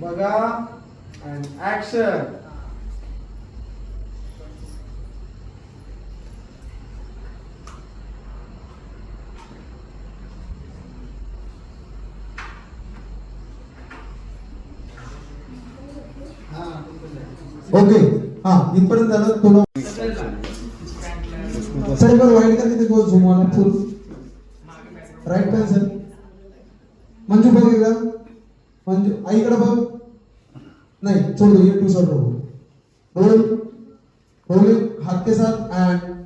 बघा and action okay हा इथपर्यंत झालं. थोडं सर एक वाईट कर तिथे गोल zoom full right pan sir Manju बघ एकदा. मंजू आईकडे बघ. नाही छोड़ ये टू सर रोल बोल रोलिंग हाथ के साथ अँड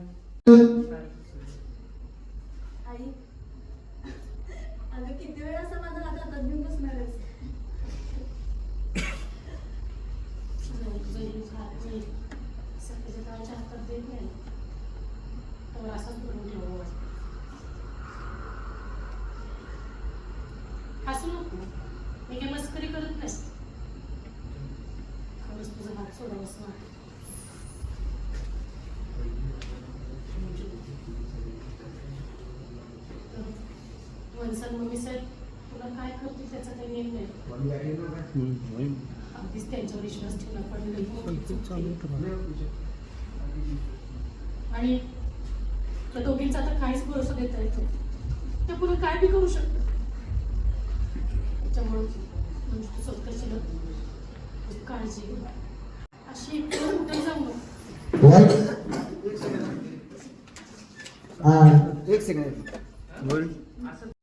वत्सल मम्मी साहेब तुला काय करते त्याचा काही नेम नाही. अगदीच त्यांच्यावर विश्वास ठेवला पण केली. आणि त्या दोघींचा आता काहीच भरोसा देता येतो ते पुढे काय बी करू शकतात. त्याच्यामुळे म्हणजे तू स्वतःची काळजी. अशी कुठे जाऊ एक सेकंड नाही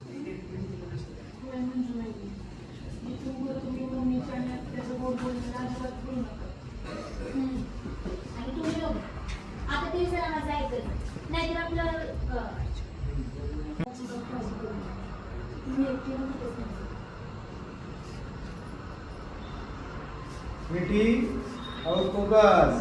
आता ते जरा माझं ऐकत नाहीतर आपलं और फोकस